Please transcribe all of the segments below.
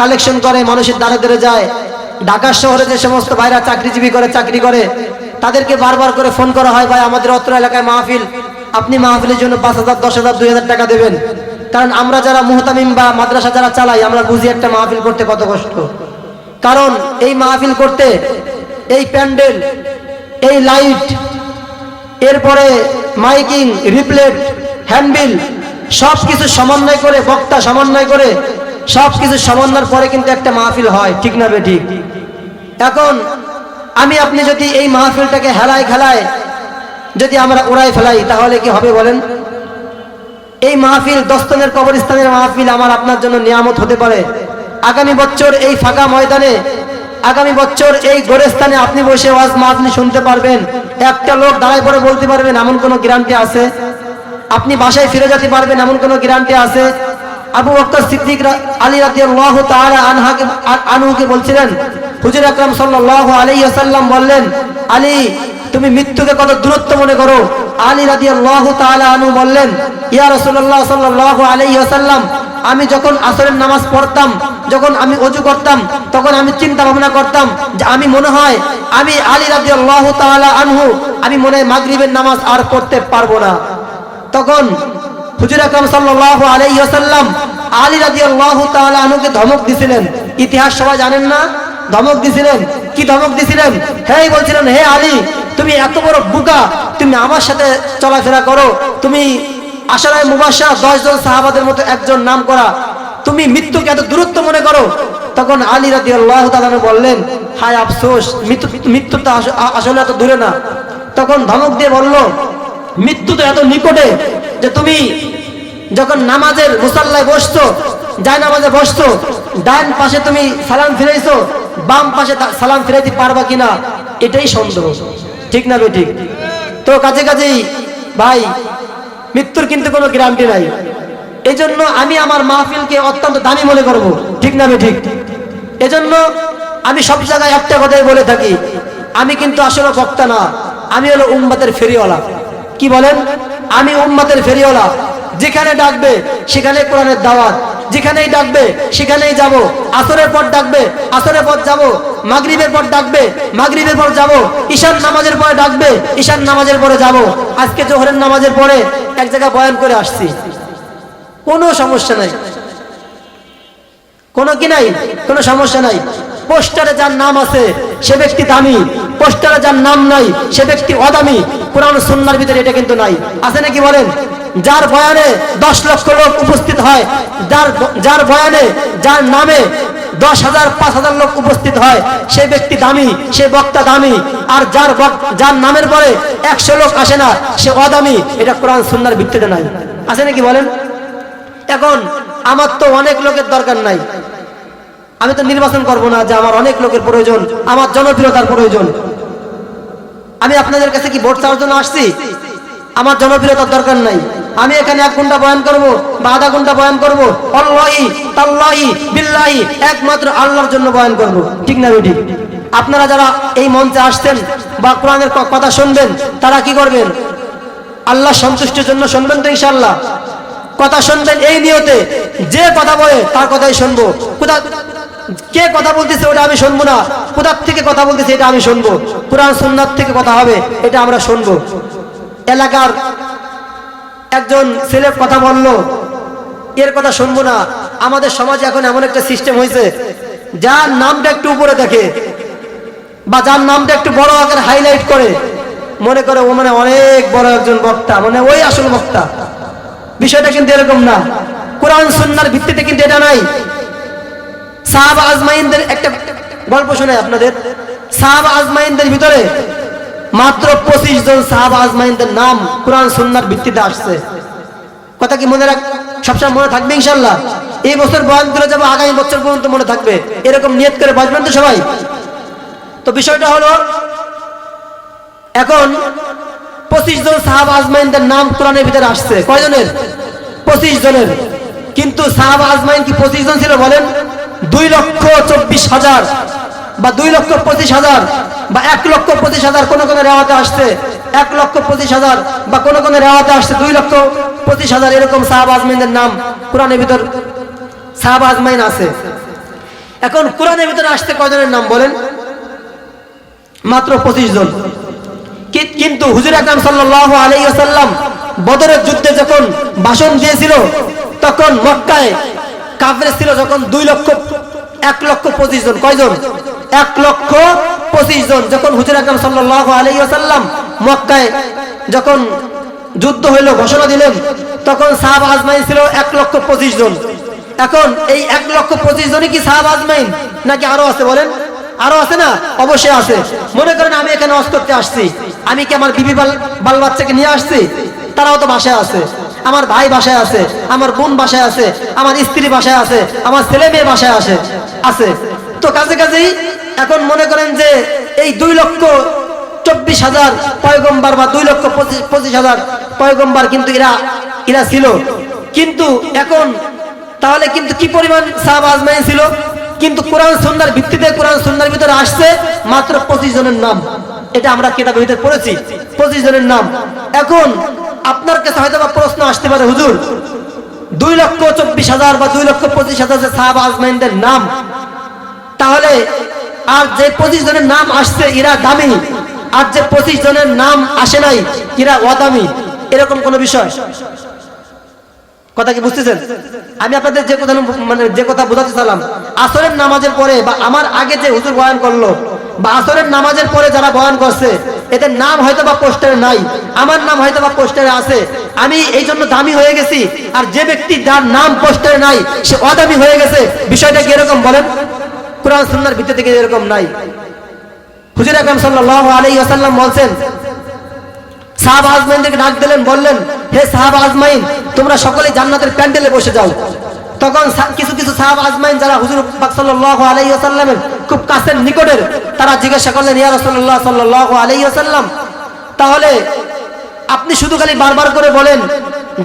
Collection করে, মানুষের দ্বারে দ্বারে যায়। ঢাকা শহরে যে সমস্ত ভাইরা চাকরিজীবী করে, চাকরি করে, তাদেরকে বারবার করে ফোন করা হয়, ভাই, আমাদের অত্র এলাকায় মাহফিল। আপনি মাহফিলের জন্য পাঁচ হাজার, দশ হাজার, দুই হাজার টাকা দেবেন। কারণ আমরা যারা মুহতামিম বা মাদ্রাসা যারা চালাই, আমরা বুঝি একটা মাহফিল করতে কত কষ্ট। কারণ এই মাহফিল করতে এই প্যান্ডেল, এই লাইট, এরপরে মাইকিং, রিপ্লেট, হ্যান্ডবিল সব কিছু সমন্বয় করে, বক্তা সমন্বয় করে সব কিছু সমন্বয়ের পরে কিন্তু একটা মাহফিল হয়, ঠিক না বেঠিক এখন আমি আপনি যদি এই মাহফিলটাকে হেলায় খেলায় যদি আমরা উড়াই ফেলাই, তাহলে কি হবে বলেন? এই মাহফিল, দস্তনের কবরস্থানের মাহফিল আমার আপনার জন্য নিয়ামত হতে পারে। আগামী বছর এই ফাঁকা ময়দানে, আগামী বছর এই গোরেস্থানে আপনি বসে ওয়াজ মাহফিল শুনতে পারবেন। একটা লোক দাঁড়ায় পরে বলতে পারবেন, এমন কোনো গ্যারান্টি আছে? আপনি বাসায় ফিরে যেতে পারবেন, এমন কোনো গ্যারান্টি আছে? আবু বকর সিদ্দিক আলী রাদিয়াল্লাহু আনহাকে আনহুকে বলছিলেন, হুজুর আকরাম বললেন, আলী, তুমি মৃত্যুকে কত দূরত্ব মনে করো? আলী রাদিয়াল্লাহু তাআলা আনহু বললেন, ইয়া আলাইহি ওয়াসাল্লাম, আমি যখন আসরের নামাজ পড়তাম, যখন আমি অজু করতাম, তখন আমি চিন্তা ভাবনা করতাম যে আমি মনে হয় আমি আলী রাদিয়াল্লাহু তাআলা আনহু, আমি মনে হয় মাগরিবের নামাজ আর পড়তে পারব না। তখন আমার সাথে চলাফেরা করো। তুমি আশারায় মুবাসা দশ জন সাহাবাদের মতো একজন নাম করা তুমি মৃত্যুকে এত দূরত্ব মনে করো? তখন আলী রাদি আল্লাহ তালু বললেন, হায় আফসোস, মৃত্যু মৃত্যু আসলে এত দূরে না। তখন ধমক দিয়ে বলল মৃত্যু তো এত নিকটে যে তুমি যখন নামাজের মুসাল্লায় বসছো যায় নামাজে বসছো, ডান পাশে তুমি সালাম ফিরাইছো, বাম পাশে সালাম ফিরাইতে পারবা কিনা, এটাই সন্দেহ। ঠিক না ঠিক তো কাছে কাছেই ভাই, মৃত্যুর কিন্তু কোনো গ্যারান্টি নাই। এই জন্য আমি আমার মাহফিলকে অত্যন্ত দামি মনে করব। ঠিক না ঠিক এজন্য আমি সব জায়গায় একটা কথাই বলে থাকি। আমি কিন্তু আসলে বক্তা না। আমি হলো উম্মাতের ফেরিওয়ালা। কি বলেন? আমি উম্মাতের ফেরিওয়ালা। যেখানে ডাকবে, সেখানে কোরআনের দাওয়াত। যেখানেই ডাকবে, সেখানেই যাব। আসরের পর ডাকবে, আসরের পর যাব। মাগরিবের পর ডাকবে, মাগরিবের পর যাব। ঈশান নামাজের পরে ডাকবে ঈশান নামাজের পরে যাব। আজকে জোহরের নামাজের পরে এক জায়গায় বয়ান করে আসছি। কোনো সমস্যা নাই। কোনো কি নাই? কোনো সমস্যা নাই। পোস্টারে যার নাম আছে, সে ব্যক্তি দামি। পোস্টারে যার নাম নাই, সে ব্যক্তি অদামি। কোরআন সুন্নার ভিতরে এটা কিন্তু নাই। আছে নাকি বলেন? যার বয়ানে দশ লক্ষ লোক উপস্থিত হয়, যার যার বয়ানে, যার নামে দশ হাজার, পাঁচ হাজার লোক উপস্থিত হয়, সে ব্যক্তি দামি, সে বক্তা দামি। আর যার যার নামের পরে একশো লোক আসে না, সে অদামি। এটা কোরআন সুন্নার ভিত্তিতে নাই। আছে নাকি বলেন? এখন আমার তো অনেক লোকের দরকার নাই। আমি তো নির্বাচন করব না যে আমার অনেক লোকের প্রয়োজন, আমার জনপ্রিয়তার প্রয়োজন। আমি আপনাদের কাছে কি ভোট চাওয়ার জন্য আসছি? আমার জনপ্রিয়তার দরকার নাই। আমি এখানে এক ঘণ্টা বয়ান করব বা আধা ঘণ্টা বয়ান করব। অল্লাহি বিল্লাহি, একমাত্র আল্লাহর জন্য বয়ান করব। ঠিক না ঠিক আপনারা যারা এই মঞ্চে আসতেন বা কোরআনের কথা শুনবেন, তারা কি করবেন? আল্লাহ সন্তুষ্টির জন্য শুনবেন তো ইনশাল্লাহ কথা শুনবেন এই নিয়তে। যে কথা বলে, তার কথাই শুনব। কে কথা বলতেছে ওটা আমি শুনব না। কোথার থেকে কথা বলতেছে এটা আমি শুনব। কোরআন সুন্নাত থেকে কথা হবে, এটা আমরা শুনব। এলাকার একজন ছেলে কথা বলল, এর কথা শুনব না। আমাদের সমাজে এখন এমন একটা সিস্টেম হয়েছে, যার নামটা একটু উপরে দেখে বা যার নামটা একটু বড় আকারে হাইলাইট করে। মনে করে ও মানে অনেক বড় একজন বক্তা মানে ওই আসল বক্তা। বিষয়টা কিন্তু এরকম না। কোরআন সুন্নার ভিত্তিতে কিন্তু এটা নাই। সাহাব আজমাইনদের একটা গল্প শোনাই আপনাদের। সাহাব আজমাইনদের ভিতরে মাত্র পঁচিশ জন সাহাব আজমাইনদের নাম কোরআন সুন্নার ভিত্তিতে আসছে। কথা কি মনে রাখ, সবসময় মনে থাকবে ইনশাল্লাহ এই বছর বয়ান করে যাব, আগামী বছর পর্যন্ত মনে থাকবে। এরকম নিয়ত করে বাঁচবেন তো সবাই। তো বিষয়টা হলো, এখন পঁচিশ জন সাহাব আজমাইনদের নাম কোরআনের ভিতরে আসছে। কয়জনের? পঁচিশ জনের। কিন্তু সাহাব আজমাইন কি পঁচিশ জন ছিল বলেন? দুই লক্ষ চব্বিশ হাজার বা দুই লক্ষ পঁচিশ হাজার বা এক লক্ষ পঁচিশ হাজার কোন কোনো রেওয়াতে আসছে, এক লক্ষ পঁচিশ হাজার বা কোন কোনো রেওয়াতে আসছে, দুই লক্ষ পঁচিশ হাজার এরকম সাহাব আজমাইনদের নাম কোরআনের ভিতর সাহাব আজমাইন আছে। এখন কোরআনের ভিতরে আসতে কয়জনের নাম বলেন? মাত্র পঁচিশ জন। কিন্তু হুজুর আকরাম সাল্লাল্লাহু আলাইহি ওয়াসাল্লাম বদরের যুদ্ধে যখন ভাষণ দিয়েছিল, তখন মক্কায় কাফের ছিল যখন দুই লক্ষ, এক লক্ষ পঁচিশ জন। কয়জন? এক লক্ষ পঁচিশ জন। যখন হুজুর আকরাম সাল্লাল্লাহু আলাইহি ওয়াসাল্লাম মক্কায় যখন যুদ্ধ হইল, ঘোষণা দিলেন, তখন সাহাব আজমাইন ছিল এক লক্ষ পঁচিশ জন। এখন এই এক লক্ষ পঁচিশ জনই কি সাহাব আজমাইন? নাকি আরও আছে বলেন? আরও আছে না? অবশ্যই আছে। মনে করেন আমি এখানে অস করতে আসছি। আমি কি আমার বিবি বাল বাচ্চাকে নিয়ে আসছি? তারাও তো বাসায় আছে। আমার ভাই বাসায় আছে, আমার বোন বাসায় আছে, আমার স্ত্রী বাসায় আছে, আমার ছেলে মেয়ে বাসায় আসে, আছে। তো কাজে কাজেই এখন মনে করেন যে এই দুই লক্ষ চব্বিশ হাজার পয়গম্বার বা দুই লক্ষ পঁচিশ হাজার পয়গম্বার কিন্তু এরা এরা ছিল। কিন্তু এখন তাহলে কিন্তু কি পরিমাণ সাহাব আজমাইন ছিল? কিন্তু কোরআন সন্ধ্যার ভিত্তিতে, কোরআন সন্ধ্যার ভিতরে আসছে মাত্র পঁচিশ জনের নাম। এটা আমরা কিতাবের ভিতরে পড়েছি। পঁচিশ জনের নাম। এখন আপনার কাছে হয়তো বা প্রশ্ন আসতে পারে, হুজুর, দুই লক্ষ চব্বিশ হাজার বা দুই লক্ষ পঁচিশ হাজার যে সাহাব আজমাইনদের নাম, তাহলে আর যে পঁচিশ জনের নাম আসছে, এরা দামি, আর যে পঁচিশ জনের নাম আসে নাই, এরা অদামি, এরকম কোন বিষয়? কথা কি বুঝতেছেন? আমি আপনাদের যে কথা মানে যে কথা বোঝাতে চালাম আসরের নামাজের পরে বা আমার আগে যে হুজুর বয়ান করল, বা আসরের নামাজের পরে যারা বয়ান করছে এদের নাম হয়তো বা পোস্টারে নাই, আমার নাম হয়তো বা পোস্টারে আছে, আমি এই জন্য দামি হয়ে গেছি, আর যে ব্যক্তি যার নাম পোস্টারে নাই, সে অদামি হয়ে গেছে, বিষয়টা কি এরকম বলেন? কোরআন সুন্নার ভিত্তি থেকে এরকম নাই। হুজুর আকরাম সাল্লাল্লাহু আলাইহি ওয়াসাল্লাম বলছেন, সাহাব আজমাইনদেরকে ডাক দিলেন, বললেন, হে সাহাব আজমাইন, তোমরা সকলে জান্নাতের প্যান্ডেলে বসে যাও। তখন কিছু কিছু সাহাব আজমাইন যারা হুজুর পাক সাল্লাল্লাহু আলাইহি ওয়াসাল্লামের খুব কাছের নিকটের, তারা জিজ্ঞাসা করলেন, ইয়া আলাইহি ওয়াসাল্লাম, তাহলে আপনি শুধু খালি বারবার করে বলেন,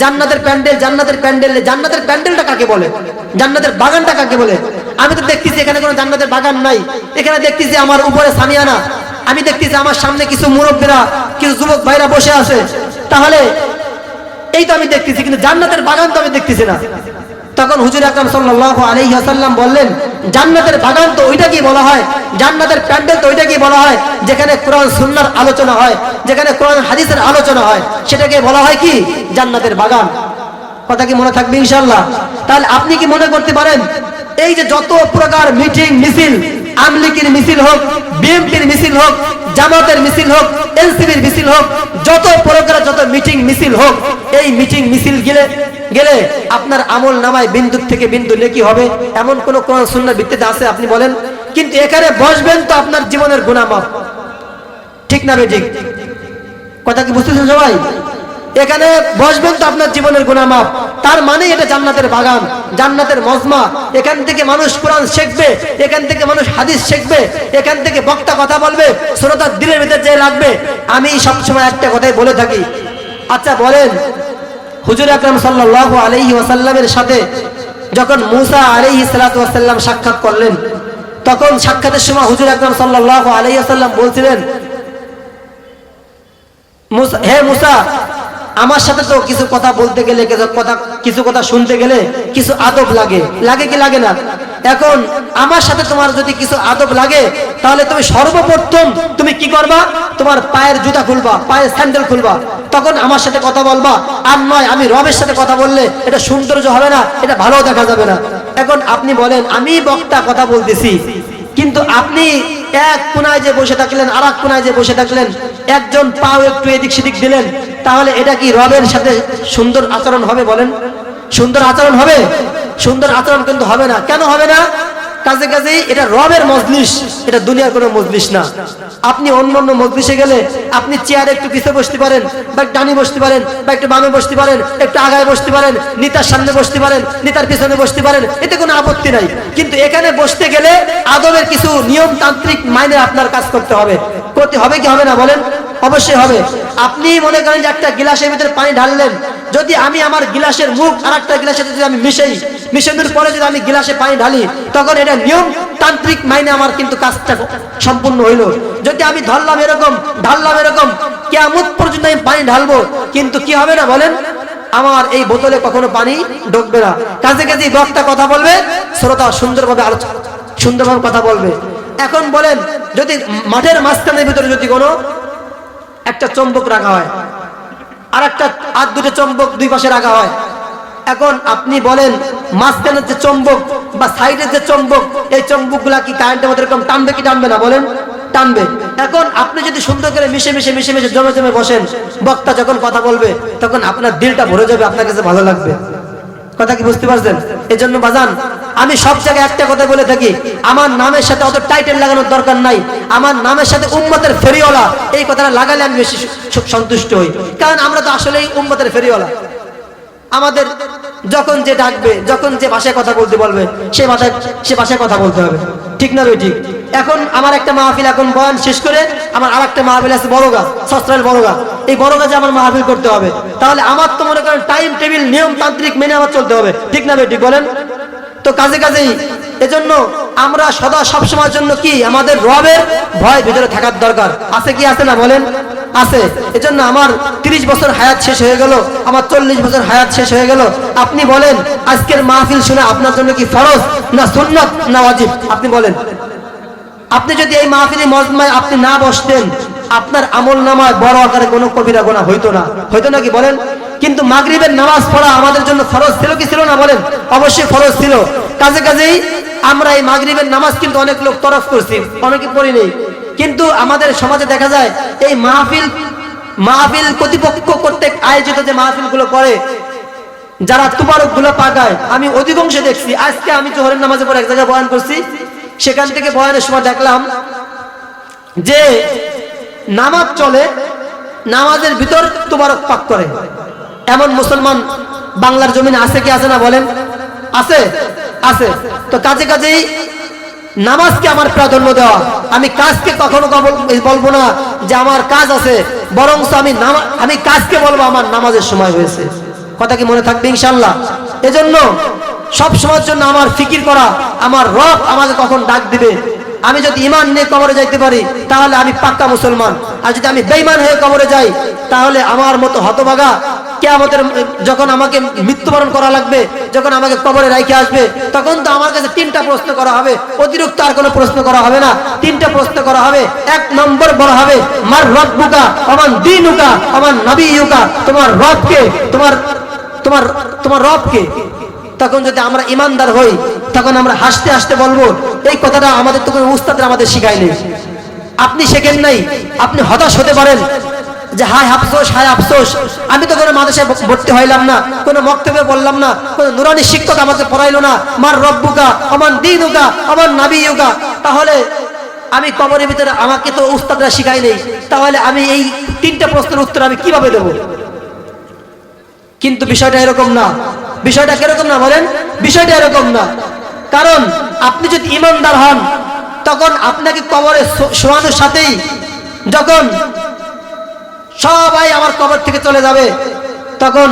জান্নাতের প্যান্ডেল জান্নাতের প্যান্ডেল, জান্নাতের প্যান্ডেলটা কাকে বলে? জান্নাতের বাগানটা কাকে বলে? আমি তো দেখতেছি এখানে কোনো জান্নাতের বাগান নাই, এখানে দেখতেছি আমার উপরে সামিয়ানা আমি দেখতেছি আমার সামনে কিছু মুরব্বীরা, কিছু যুবক ভাইরা বসে আছে, তাহলে এই তো আমি দেখতেছি, কিন্তু জান্নাতের বাগান তো আমি দেখতেছি না। তখন হুজুর আকরাম সাল্লাল্লাহু আলাইহি ওয়াসাল্লাম বললেন, জান্নাতের বাগান তো ওইটা কি বলা হয়, জান্নাতের প্যান্ডেল তো ওইটা কি বলা হয়, যেখানে কোরআন সুন্নাহর আলোচনা হয়, যেখানে কোরআন, হাদিসের আলোচনা হয়, সেটাকে বলা হয় কি? জান্নাতের বাগান। কথা কি মনে থাকবে ইনশাআল্লাহ? তাহলে আপনি কি মনে করতে পারেন, এই যে যত প্রকার মিটিং, মিছিল আমলিকির মিছিল হোক, বিএনপির মিছিল হোক, জামাতের মিছিল হোক এনসিবির মিছিল হোক, যত প্রকার যত মিটিং মিছিল হোক, এই মিটিং মিছিল গেলে গেলে আপনার আমল নামায় বিন্দু থেকে বিন্দু নেকি হবে? এমন কোন কোরআন সুন্নাহর ভিত্তিতে আছে, আপনি বলেন। কিন্তু এখানে বসবেন তো আপনার জীবনের গুণামাপ ঠিক না বেঠিক? কথা কি বুঝতেছেন সবাই? এখানে বসবেন তো আপনার জীবনের গুণামাপ তার মানে এটা জান্নাতের বাগান, জান্নাতের মজমা। এখান থেকে মানুষ কোরআন শিখবে, এখান থেকে মানুষ হাদিস শিখবে, এখান থেকে বক্তা কথা বলবে, শ্রোতার দিলের ভিতরে যে লাগবে। আমি সবসময় একটা কথাই বলে থাকি। আচ্ছা বলেন, হুজুর আকরাম সাল্লাল্লাহু আলাইহি ওয়াসাল্লামের সাথে যখন মুসা আলাইহি সালাতু ওয়াসাল্লাম সাক্ষাৎ করলেন, তখন সাক্ষাতের সময় হুজুর আকরাম সাল্লাল্লাহু আলাইহি ওয়াসাল্লাম বলছিলেন হে মুসা আমার সাথে তো কিছু কথা বলতে গেলে, কিছু কথা কিছু কথা শুনতে গেলে কিছু আদব লাগে। লাগে কি লাগে না? এখন আমার সাথে তোমার যদি কিছু আদব লাগে, তাহলে তুমি সর্বপ্রথম তুমি কি করবা? তোমার পায়ের জুতা খুলবা, পায়ের স্যান্ডেল খুলবা। তখন আমার সাথে কথা বলবা। আর নয়, আমি রবের সাথে কথা বললে এটা সৌন্দর্য হবে না, এটা ভালো দেখা যাবে না। এখন আপনি বলেন, আমি বক্তা কথা বলতেছি। কিন্তু আপনি এক কোনায় যে বসে থাকলেন আর এক কোনায় যে বসে থাকলেন, একজন পাও একটু এদিক সেদিক দিলেন, তাহলে এটা কি রবের সাথে সুন্দর আচরণ হবে বলেন? সুন্দর আচরণ হবে? সুন্দর আচরণ কিন্তু হবে না। কেন হবে না? কাজে কাজেই এটা রবের মজলিস, এটা দুনিয়ার কোনো মজলিস না। আপনি অন্য অন্য মজলিসে গেলে আপনি চেয়ারে একটু পিছিয়ে বসতে পারেন, বা একটু ডানি বসতে পারেন, বা একটু বামে বসতে পারেন, একটু আগায় বসতে পারেন, নিতার সামনে বসতে পারেন, নিতার পিছনে বসতে পারেন, এতে কোনো আপত্তি নাই। কিন্তু এখানে বসতে গেলে আদবের কিছু নিয়মতান্ত্রিক মাইনে আপনার কাজ করতে হবে। করতে হবে কি হবে না বলেন? অবশ্যই হবে। আপনি মনে করেন যে একটা গিলাসের ভিতরে পানি ঢাললেন। যদি আমি আমার গিলাসের মুখ আর একটা গিলাসের যদি আমি মিশাই, মিশানোর পরে যদি আমি গিলাসে পানি ঢালি, তখন এটা নিয়ম তান্ত্রিক মাইনে আমার কিন্তু কাজটা সম্পূর্ণ হইল। যদি আমি ধরলাম এরকম, ঢাললাম এরকম কেমন পর্যন্ত আমি পানি ঢালবো, কিন্তু কি হবে না বলেন? আমার এই বোতলে কখনো পানি ঢুকবে না। কাজে কাজে বক্তা কথা বলবে, শ্রোতা সুন্দরভাবে আলোচনা সুন্দরভাবে কথা বলবে। এখন বলেন, যদি মাঠের মাঝখানের ভিতরে যদি কোনো একটা চম্বক রাখা হয়। আর একটা আর দুটো চম্বক দুই পাশে রাখা হয়। এখন আপনি বলেন, মাঝখানের যে চম্বক বা সাইডের যে চম্বক, এই চম্বকগুলা কি কারেন্টের মতো এরকম টানবে কি টানবে না? বলেন, টানবে। এখন আপনি যদি সুন্দর করে মিশে মিশে মিশে মিশে জমে জমে বসেন, বক্তা যখন কথা বলবে, তখন আপনার দিলটা ভরে যাবে, আপনার কাছে ভালো লাগবে। কথা কি বুঝতে পারছেন? এই জন্য বাজান আমি সব জায়গায় একটা কথা বলে থাকি, আমার নামের সাথে অত টাইটেল লাগানোর দরকার নাই, আমার নামের সাথে উম্মতের ফেরিওয়ালা, এই কথাটা লাগালে আমি বেশি সন্তুষ্ট হই। কারণ আমরা তো আসলেই উম্মতের ফেরিওয়ালা। আমাদের যখন যে ডাকবে, যখন যে ভাষায় কথা বলতে বলবে, সে ভাষায় সে ভাষায় কথা বলতে হবে। ঠিক না ঠিক? এখন আমার একটা মাহফিল এখন বয়ান শেষ করে, আমার আর একটা মাহফিল আছে বড় গাছ সস্ত্রাল বড় গাছ। এই বড় গাছে আমার মাহফিল করতে হবে। তাহলে আমার তো মনে করেন টাইম টেবিল নিয়ম, তান্ত্রিক মেনে আমার চলতে হবে। ঠিক না ঠিক বলেন? তো কাজে কাজেই। এজন্য আমরা সদা সবসময়ের জন্য কি? আমাদের রবের ভয় ভিতরে থাকার দরকার। আছে কি আছে না বলেন? আছে। এজন্য আমার 30 বছর হায়াত শেষ হয়ে গেল। আমার চল্লিশ বছর হায়াত শেষ হয়ে গেল। আপনি বলেন, আজকের মাহফিল শুনে আপনার জন্য কি ফরজ না সুন্নত না ওয়াজিব? আপনি বলেন। আপনি যদি এই মাহফিলি মজমায় আপনি না বসতেন, আপনার আমল নামায় বড় আকারে কোনো কবিরা গোনা হইতো না। হইতো না কি বলেন? কিন্তু মাগরিবের নামাজ পড়া আমাদের জন্য ফরজ ছিল কি ছিল না বলেন? অবশ্যই ফরজ ছিল। কাজে কাজেই আমরা এই মাগরিবের নামাজ কিন্তু অনেক লোক তরফ করছি, অনেকে পড়ি নেই। কিন্তু আমাদের সমাজে দেখা যায়, এই মাহফিল মাহফিল কর্তৃপক্ষ কর্তৃক আয়োজিত যে মাহফিলগুলো করে, যারা তুবারকগুলো পাকায়, আমি অধিকাংশ দেখছি। আজকে আমি জোহরের নামাজে পরে এক জায়গায় বয়ান করছি, সেখান থেকে বয়ানের সময় দেখলাম যে নামাজ চলে, নামাজের ভিতর তুবারক পাক করে। এমন মুসলমান বাংলার জমিনে আছে কি আছে না বলেন? আছে আছে। তো কাজে কাজেই নামাজকে আমার প্রাধান্য দেওয়া। আমি কাজকে কখনো বলব না যে আমার কাজ আছে বরং আমি আমি কাজকে বলব আমার নামাজের সময় হয়েছে। কথা কি মনে থাকবে ইনশাল্লাহ এজন্য সব সময়ের জন্য আমার ফিকির করা, আমার রব আমাকে কখন ডাক দিবে? আমি যদি ইমান নিয়ে কবরে যাইতে পারি, তাহলে আমি পাক্কা মুসলমান। আর যদি আমি বেইমান হয়ে কবরে যাই, তাহলে আমার মতো হতভাগা কেয়ামতের যখন আমাকে মৃত্যুবরণ করা লাগবে, যখন আমাকে কবরে রাইখে আসবে, তখন তো আমার কাছে তিনটা প্রশ্ন করা হবে। অতিরিক্ত আর কোনো প্রশ্ন করা হবে না। তিনটা প্রশ্ন করা হবে। এক নম্বর বলা হবে, মার রব্বুকা আমার দিনুকা আমার নবীকা তোমার রবকে, তোমার তোমার তোমার রবকে। তখন যদি আমরা ইমানদার হই, তখন আমরা হাসতে হাসতে বলব, এই কথাটা আমাদের তো কোনো উস্তাদের আমাদের শিখায়নি। আপনি শেখেন নাই, আপনি হতাশ হতে পারেন যে, হায় আফসোস হায় আফসোস, আমি তো কোনো মাদ্রাসায় ভর্তি হইলাম না, কোনো মক্তব্যে বললাম না, কোনো নুরানি শিক্ষক আমাকে পড়াইলো না, মার রব্বুকা, আমার দিনুকা, আমার নাবি ইউকা তাহলে আমি কবরের ভিতরে আমাকে তো উস্তাদরা শিখাই নেই, তাহলে আমি এই তিনটা প্রশ্নের উত্তর আমি কীভাবে দেবো? কিন্তু বিষয়টা এরকম না, বিষয়টা কীরকম না বলেন? বিষয়টা এরকম না, কারণ আপনি যদি ইমানদার হন তখন আপনাকে কবরে শোয়ানোর সাথেই যখন সবাই আমার কবর থেকে চলে যাবে, তখন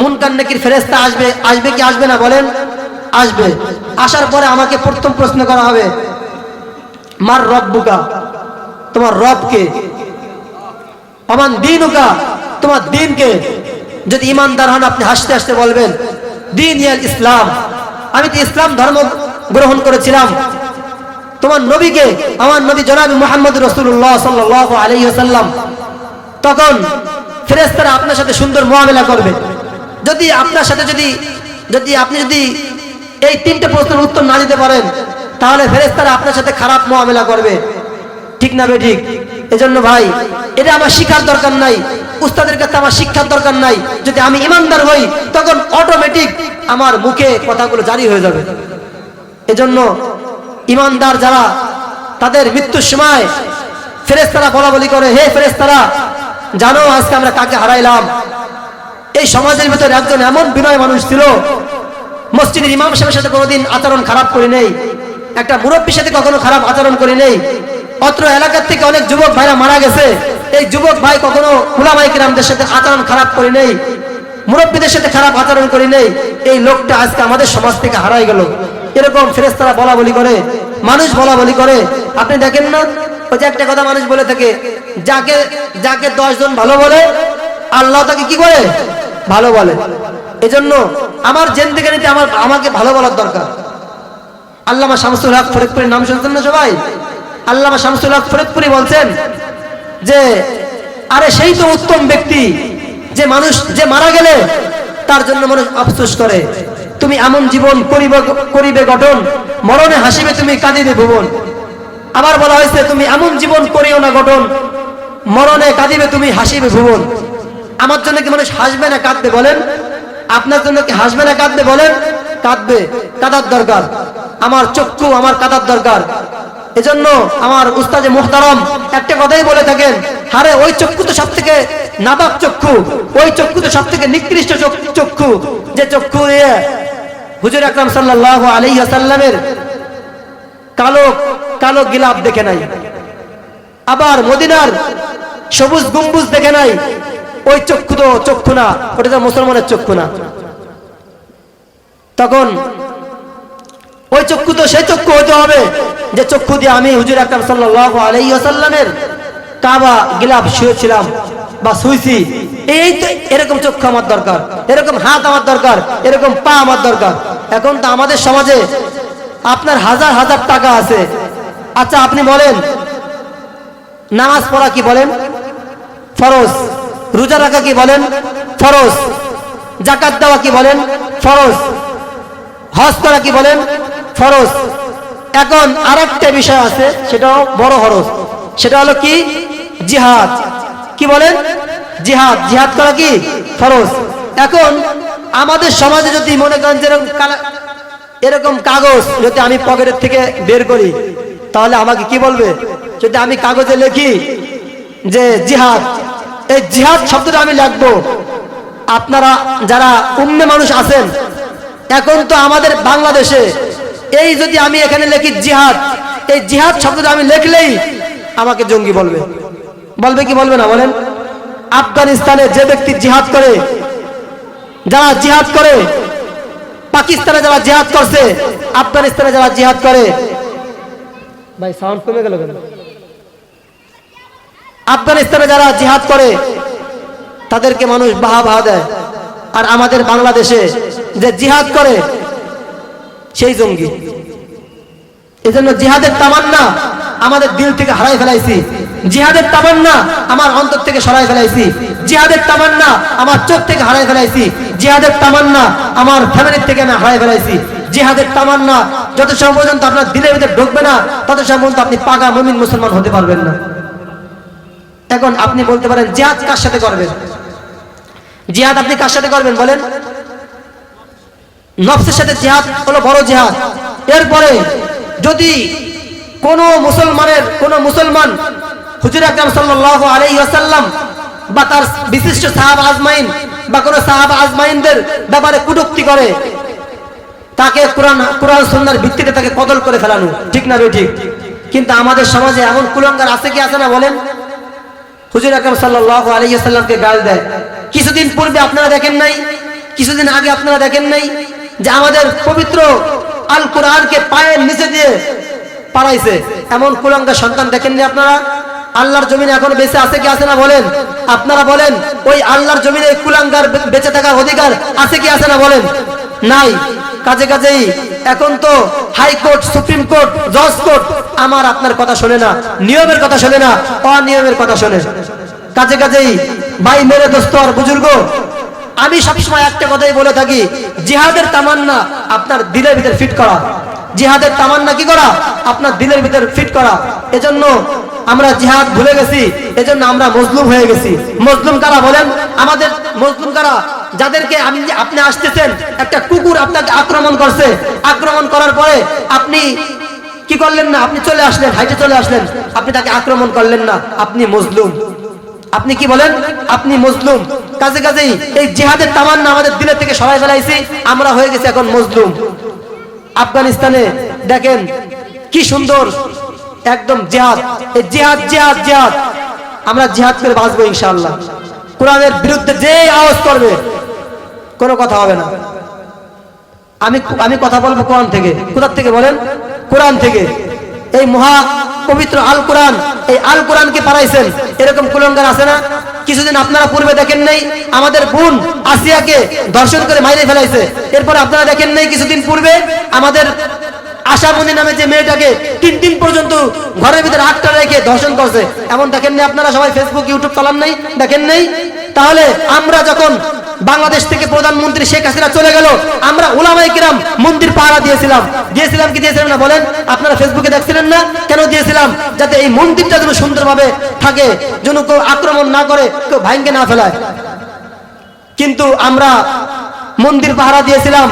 মুনকান নাকির ফেরেস্তা আসবে আসবে কি আসবে না বলেন? আসবে। আসার পরে আমাকে প্রথম প্রশ্ন করা হবে, মার রব্বুকা, তোমার রবকে? অমান দিনুকা, তোমার দিনকে? যদি ইমানদার হন আপনি হাসতে হাসতে বলবেন, দিন ইয়াল ইসলাম, আমি তো ইসলাম ধর্ম গ্রহণ করেছিলাম তোমার নবীকে, আমার নবী জনাবি মোহাম্মদ রসুল্লাহ সাল্লাহ আলহিহাল্লাম তখন ফেরেস্তারা আপনার সাথে সুন্দর মোয়ামেলা করবে। যদি আপনার সাথে যদি যদি আপনি যদি এই তিনটে প্রশ্নের উত্তর না দিতে পারেন, তাহলে ফেরেস্তারা আপনার সাথে খারাপ মোয়ামেলা করবে। ঠিক না বে ঠিক? এজন্য ভাই, এটা আমার শিক্ষার দরকার নাই। উস্তাদের কাছে আমার শিক্ষার দরকার নাই। যদি আমি ইমানদার হই, তখন অটোমেটিক আমার মুখে কথাগুলো জারি হয়ে যাবে। এজন্য ইমানদার যারা, তাদের মৃত্যুর সময় ফেরেস্তারা বলা বলি করে, হে ফেরেস্তারা জানো আজকে আমরা কাকে হারাইলাম? এই সমাজের ভিতরে একজন এমন বিনয় মানুষ ছিল, মসজিদের ইমাম সাহেবের সাথে কোনোদিন আচরণ খারাপ করি নেই, একটা মুরব্বীর সাথে কখনো খারাপ আচরণ করি নেই। অত্র এলাকার থেকে অনেক যুবক ভাইরা মারা গেছে, এই যুবক ভাই কখনো খুলামাই কিরামদের সাথে আচরণ খারাপ করি নেই, মুরব্বীদের সাথে খারাপ আচরণ করি নেই। এই লোকটা আজকে আমাদের সমাজ থেকে হারাই গেল। এরকম ফেরেস্তারা বলা বলি করে, মানুষ বলা বলি করে। আপনি দেখেন না, ওই যে একটা কথা মানুষ বলে থাকে, যাকে যাকে দশজন ভালো বলে, আল্লাহ তাকে কি করে ভালো বলে। এজন্য আমার জেন থেকে জেন্দিগানিতে আমার, আমাকে ভালো বলার দরকার। আল্লামা শামসুল হক ফরিদপুরের নাম শুনছেন না সবাই? আল্লামা শামসুল হক ফরিদপুরি বলছেন যে, আরে সেই তো উত্তম ব্যক্তি, যে মানুষ, যে মারা গেলে তার জন্য মানুষ আফসোস করে। তুমি এমন জীবন করিবে গঠন। মরণে হাসিবে তুমি, কাঁদিবে ভুবন। আবার বলা হয়েছে, তুমি এমন জীবন করিও না গঠন। মরণে কাঁদিবে তুমি, হাসিবে ভুবন। আমার জন্য কি মানুষ হাসবে না কাঁদবে, বলেন? আপনার জন্য কি হাসবে না কাঁদবে, বলেন? কাঁদবে, কাদার দরকার। আমার চক্ষু, আমার কাদার দরকার। এজন্য আমার উস্তাজে মুহতারম একটা কথাই বলে থাকেন, হারে, ওই চক্ষু তো সব থেকে নাবাক চক্ষু। ওই চক্ষু তো সব থেকে নিকৃষ্ট চক্ষু। যে চক্ষু দিয়ে হুজুর আকরাম সাল্লাহ আলাইহি আসাল্লামের কালো কালো গিলাপ দেখে নাই। আবার মদিনার সবুজ গম্বুজ দেখে নাই। ওই চক্ষু তো চক্ষু না, ওটা তো মুসলমানের চক্ষু না। তখন ওই চক্ষু তো সেই চক্ষু হতে হবে যে চক্ষু দিয়ে আমি হুজুর আকরাম সাল্লাহ আলাইসাল্লামের কাবা গিলাপ শুয়েছিলাম বা শুয়েছি এই তো এরকম চক্ষু আমার দরকার, এরকম হাত আমার দরকার, এরকম পা আমার দরকার। এখন তো আমাদের সমাজে আপনার হাজার হাজার টাকা আছে। আচ্ছা আপনি বলেন, নামাজ পড়া কি বলেন? ফরজ। রোজা রাখা কি বলেন? ফরজ। জাকাত দেওয়া কি বলেন? ফরজ। হজ করা কি বলেন? ফরজ। এখন আরেকটা বিষয় আছে, সেটাও বড় হরজ। সেটা হলো কি? জিহাদ। কি বলেন জিহাদ। জিহাদ করা কি? ফরজ। এখন আমাদের সমাজে যদি মনে করেন যেরকম এরকম কাগজ যদি আমি পকেটের থেকে বের করি, তাহলে আমাকে কি বলবে? যদি আমি কাগজে লিখি যে জিহাদ, এই জিহাদ শব্দটা আমি লিখব। আপনারা যারা উম্মে মানুষ আছেন, এখন তো আমাদের বাংলাদেশে এই যদি আমি এখানে লিখি জিহাদ, এই জিহাদ শব্দটা আমি লিখলেই আমাকে জঙ্গি বলবে। বলবে কি বলবে না বলেন? আফগানিস্তানে যে ব্যক্তি জিহাদ করে যারা জিহাদ করে পাকিস্তানে যারা জিহাদ করছে আফগানিস্তানে যারা জিহাদ করে ভাই সাউন্ড কমে গেল কেন? আফগানিস্তানে যারা জিহাদ করে তাদেরকে মানুষ বাহা বাহা দেয়। আর আমাদের বাংলাদেশে যে জিহাদ করে সেই জঙ্গি। এজন্য জিহাদের তামান্না আমাদের দিল থেকে হারাই ফেলাইছি। জিহাদের তামান্না আমার অন্তর থেকে সরাই ফেলাইছি। জিহাদের তামান্না আমার চোখ থেকে হারাই ফেলাইছি। জিহাদের তামান্না আমার ফ্যামিলির থেকে আমি হারাই ফেলাইছি। জিহাদের তামান্না যত সময় পর্যন্ত আপনার দিলের ভিতরে ঢুকবে না, তত সময় পর্যন্ত আপনি পাকা মমিন মুসলমান হতে পারবেন না। এখন আপনি বলতে পারেন, জিহাদ কার সাথে করবেন? জিহাদ আপনি কার সাথে করবেন বলেন? নফসের সাথে জিহাদ হলো বড় জিহাদ। এরপরে যদি কোন মুসলমানের, কোন মুসলমান হুজুর আকরাম সাল্লাল্লাহু আলাইহি ওয়াসাল্লাম বা তার বিশিষ্ট সাহাব আজমাইন বা কোন সাহাব আজমাইনদের ব্যাপারে কটূক্তি করে, তাকে কোরআন কোরআন সুন্নাহর ভিত্তিতে তাকে কদল করে ফেলানো, ঠিক না বে ঠিক কিন্তু আমাদের সমাজে এমন কুলঙ্গার আছে কি, আছে না বলেন? হুজুর আকরাম আলাইহি ওয়াসাল্লামকে গাল দেয়। কিছুদিন পূর্বে আপনারা দেখেন নাই, কিছুদিন আগে আপনারা দেখেন নাই যে আমাদের পবিত্র আল কোরআনকে পায়ের নিচে দিয়ে পাড়াইছে। এমন কুলঙ্গার সন্তান দেখেননি আপনারা? আল্লাহর জমিনে এখন বেঁচে আছে কি আছে না বলেন? আপনারা বলেন, ওই আল্লাহর জমিনে কুলাঙ্গার বেঁচে থাকার অধিকার আছে কি আছে না বলেন? নাই। কাজে কাজেই এখন তো হাইকোর্ট সুপ্রিম কোর্ট, জজ কোর্ট আমার আপনার কথা শোনে না, নিয়মের কথা শোনে না, অনিয়মের কথা শোনে। কাজে কাজেই, ভাই মেরে দোস্ত আর বুজুর্গ, আমি সবসময় একটা কথাই বলে থাকি, জিহাদের তামান্না আপনার দিলের ভিতরে ফিট করা। জিহাদের তামান্না কি করা? আপনার দিলের ভিতর ফিট করা। এজন্য আমরা জিহাদ ভুলে গেছি, এজন্য আমরা মজলুম হয়ে গেছি। মজলুম কারা বলেন? আমাদের মজলুম কারা? যাদেরকে আমি আপনি আসতেছেন, একটা কুকুর আপনাকে আক্রমণ করছে। আক্রমণ করার পরে আপনি কি করলেন না? আপনি চলে আসলেন, হাইটে চলে আসলেন। আপনি তাকে আক্রমণ করলেন না। আপনি মজলুম। আপনি কি বলেন? আপনি মজলুম। কাজে কাজেই এই জিহাদের তামান্না আমাদের দিলের থেকে সরাই ফেলাইছি, আমরা হয়ে গেছি এখন মজলুম। আফগানিস্তানে দেখেন কি সুন্দর, একদম জিহাদ জিহাদ জিহাদ জিহাদ। আমরা জিহাদ করে বাঁচবো ইনশাআল্লাহ। কোরআনের বিরুদ্ধে যে আওয়াজ করবে, কোনো কথা হবে না। আমি আমি কথা বলব কোরআন থেকে। কোথার থেকে বলেন? কোরআন থেকে। এই মহা পবিত্র আল কোরআন এই আল কোরআনকে পারাইছেন এরকম কুলঙ্গার আছে না? কিছুদিন আপনারা পূর্বে দেখেন নাই, আমাদের বোন আসিয়াকে দর্শন করে মাইরে ফেলাইছে। এরপর আপনারা দেখেন নাই কিছুদিন পূর্বে আমাদের আশামণি নামে যে মেয়েটাকে তিন দিন পর্যন্ত ঘরের ভিতরে আটটা রেখে ধর্ষণ করছে। এমন দেখেন দেখেননি আপনারা সবাই ফেসবুক ইউটিউব চালান নেই? দেখেন নেই? তাহলে আমরা যখন বাংলাদেশ থেকে প্রধানমন্ত্রী শেখ হাসিনা চলে গেল, আমরা ওলামাই কিরাম মন্দির পাহারা দিয়েছিলাম। দিয়েছিলাম কি দিয়েছিলাম না বলেন? আপনারা ফেসবুকে দেখছিলেন না? কেন দিয়েছিলাম? যাতে এই মন্দিরটা যেন সুন্দরভাবে থাকে, যেন কেউ আক্রমণ না করে, কেউ ভাঙ্গে না ফেলায়। কিন্তু আমরা মন্দির পাহারা দিয়েছিলাম।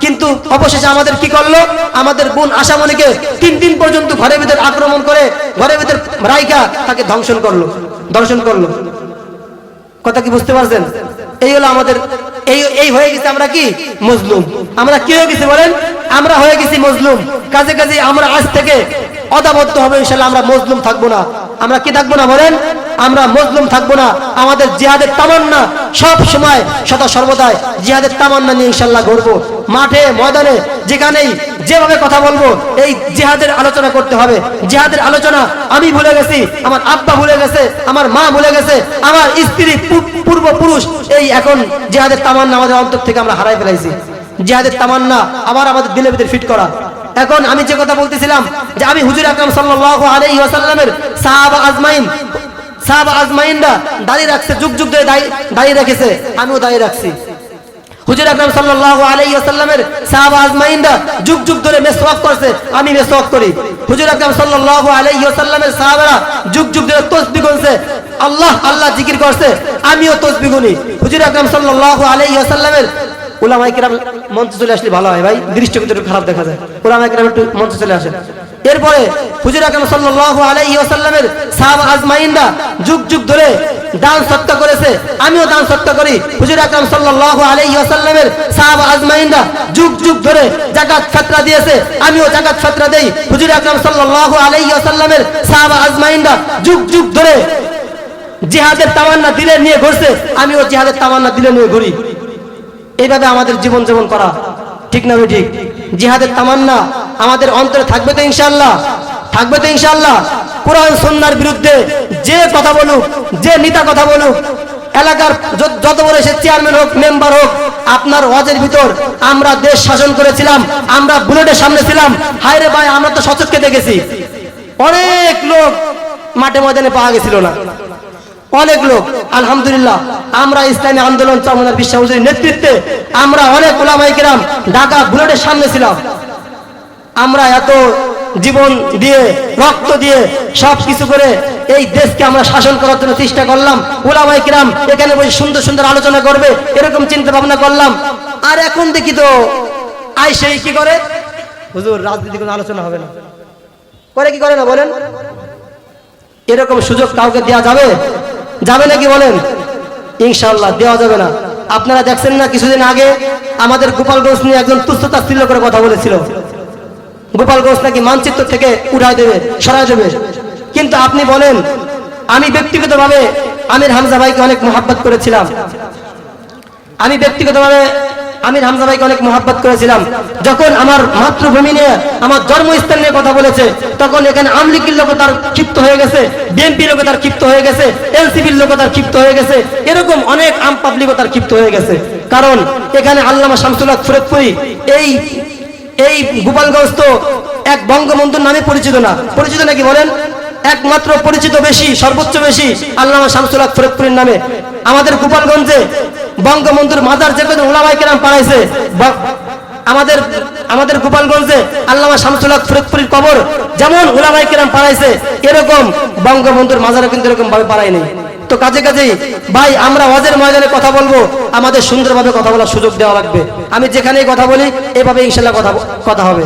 কিন্তু অবশেষে আমাদের কি করল? আমাদের বোন আশামণিকে তিন দিন পর্যন্ত ঘরের ভিতর আক্রমণ করে, ঘরের ভিতর রাইকা তাকে ধ্বংসন করল। দর্শন করল। কথা কি বুঝতে পারছেন? এই হলো আমাদের এই এই হয়ে গেছে আমরা কি? মজলুম। আমরা কি হয়ে গেছি বলেন? আমরা হয়ে গেছি মজলুম। কাজে কাজে আমরা আজ থেকে অদাবদ্ধ হবে ইনশাল্লাহ আমরা মজলুম থাকব না। আমরা কি থাকব না বলেন? আমরা মজলুম থাকব না। আমাদের জিহাদের তামান্না সব সময় সদা সর্বদাই জিহাদের তামান্না নিয়ে ইনশাল্লাহ ঘুরবো মাঠে, ময়দানে, যেখানেই যেভাবে কথা বলব, এই জেহাদের আলোচনা করতে হবে। জেহাদের আলোচনা, আমি ভুলে গেছি, আমার আব্বা ভুলে গেছে, আমার মা ভুলে গেছে, আমার স্ত্রী পূর্বপুরুষ, এই এখন জেহাদের তামান্না আমাদের অন্তর থেকে আমরা হারাই ফেলাইছি। জিহাদের তামান্না আবার আমাদের দিলে ভিতরে ফিট করা। এখন আমি যে কথা বলতেছিলাম, যে আমি হুজুর আকরাম সাল্লাল্লাহু আলাইহি ওয়াসাল্লামের সাহাবা আজমাইন, সাহাবা আজমাইনরা দাঁড়িয়ে রাখছে, যুগ যুগ ধরে দাঁড়িয়ে রেখেছে, আমিও দাঁড়িয়ে রাখছি। হুজুর আকরাম সাল্লাল্লাহু আলাইহি ওয়াসাল্লামের সাহাবা আজমাইনরা যুগ যুগ ধরে মেসওয়াক করছে, আমি মেসওয়াক করি। হুজুর আকরাম সাল্লাল্লাহু আলাইহি ওয়াসাল্লামের সাহাবারা যুগ যুগ ধরে তাসবিহ করছে আল্লাহ আল্লাহ জিকির করছে, আমিও তাসবিহ গুনি। হুজুর আকরাম সাল্লাল্লাহু আলাইহি ওয়াসাল্লামের ওলামাই কিরাম মঞ্চে চলে আসলে ভালো হয় ভাই, দৃষ্টি কিন্তু খারাপ দেখা যায়। ওলামাই কিরাম একটু মঞ্চে চলে আসেন। এরপরে হুজুর আকরাম সাল্লাল্লাহু আলাইহি ওয়াসাল্লামের সাহাবা আজমাইনরা যুগ যুগ ধরে দান সত্তা করেছে। আমিও দান সত্তা করি। হুজুর আকরাম সাল্লাল্লাহু আলাইহি ওয়াসাল্লামের সাহাবা আজমাইনরা যুগ যুগ ধরে যাকাত ফিতরা দিয়েছে। আমিও যাকাত ফিতরা দেই। হুজুর আকরাম সাল্লাল্লাহু আলাইহি ওয়াসাল্লামের সাহাবা আজমাইনরা যুগ যুগ ধরে জিহাদের তামান্না দিলে নিয়ে ঘুরছে। আমিও জিহাদের তামান্না দিলে নিয়ে ঘুরি। এইভাবে আমাদের জীবন যেমন করা ঠিক না ঠিক? জিহাদের তামান্না আমাদের অন্তরে থাকবে তো ইনশাল্লাহ থাকবে তো ইনশাল্লাহ কোরআন সন্ন্যার বিরুদ্ধে যে কথা বলুক, যে নেতা কথা বলুক, এলাকার যত বড় সে চেয়ারম্যান হোক মেম্বার হোক, আপনার ওয়াজের ভিতর আমরা দেশ শাসন করেছিলাম, আমরা বুলেটের সামনে ছিলাম। হায়রে ভাই, আমরা তো সচক্ষে দেখেছি। অনেক লোক মাঠে ময়দানে পাওয়া গেছিল না। অনেক লোক, আলহামদুলিল্লাহ, আমরা ইসলামী আন্দোলন চরমনার বিশ্বাসের নেতৃত্বে আমরা অনেক ওলামাইকেরাম ঢাকা বুলেটের সামনে ছিলাম। আমরা এত জীবন দিয়ে, রক্ত দিয়ে সব কিছু করে এই দেশকে আমরা শাসন করার জন্য চেষ্টা করলাম। ওলামাই কিরাম এখানে বসে সুন্দর সুন্দর আলোচনা করবে, এরকম চিন্তা ভাবনা করলাম। আর এখন দেখি তো আই সেই কি করে? হুজুর রাজনীতি কোনো আলোচনা হবে না। করে কি করে না বলেন? এরকম সুযোগ কাউকে দেওয়া যাবে? যাবে নাকি বলেন? ইনশাআল্লাহ, দেওয়া যাবে না। আপনারা দেখছেন না, কিছুদিন আগে আমাদের গোপালগঞ্জ নিয়ে একজন তুচ্ছতা স্থির করে কথা বলেছিল। গোপালগঞ্জ নাকি মানচিত্র থেকে উঠায় দেবে, সরাই দেবে। কিন্তু আপনি বলেন, আমি ব্যক্তিগতভাবে আমির হামজা ভাইকে অনেক মোহাব্বত করেছিলাম। আমি ব্যক্তিগতভাবে আমির হামজা ভাইকে অনেক মোহাব্বত করেছিলাম। যখন আমার মাতৃভূমি নিয়ে, আমার জন্মস্থান নিয়ে কথা বলেছে, তখন এখানে আমলিকির লোক তার ক্ষিপ্ত হয়ে গেছে, বিএনপি লোক তার ক্ষিপ্ত হয়ে গেছে এনসিপির লোক তার ক্ষিপ্ত হয়ে গেছে, এরকম অনেক আম পাবলিক তার ক্ষিপ্ত হয়ে গেছে। কারণ এখানে আল্লামা শামসুল্লাহ ফরিদপুরি এই এই গোপালগঞ্জ তো এক বঙ্গবন্ধুর নামে পরিচিত না। পরিচিত নাকি বলেন? একমাত্র পরিচিত বেশি, সর্বোচ্চ বেশি আল্লামা শামসুল হক ফরিদপুরের নামে। আমাদের গোপালগঞ্জে বঙ্গবন্ধুর মাজার যে কোনো ওলামাই কেরাম পাড়াইছে আমাদের আমাদের গোপালগঞ্জে আল্লামা শামসুল হক ফরিদপুরের কবর যেমন ওলামাই কেরাম পাড়াইছে এরকম বঙ্গবন্ধুর মাজারে কিন্তু এরকম ভাবে পাড়াই নেই। তো কাজে কাজেই ভাই, আমরা ওয়াজের ময়দানে কথা বলব, আমাদের সুন্দরভাবে কথা বলার সুযোগ দেওয়া লাগবে। আমি যেখানেই কথা বলি এভাবে ইনশাল্লাহ কথা কথা হবে।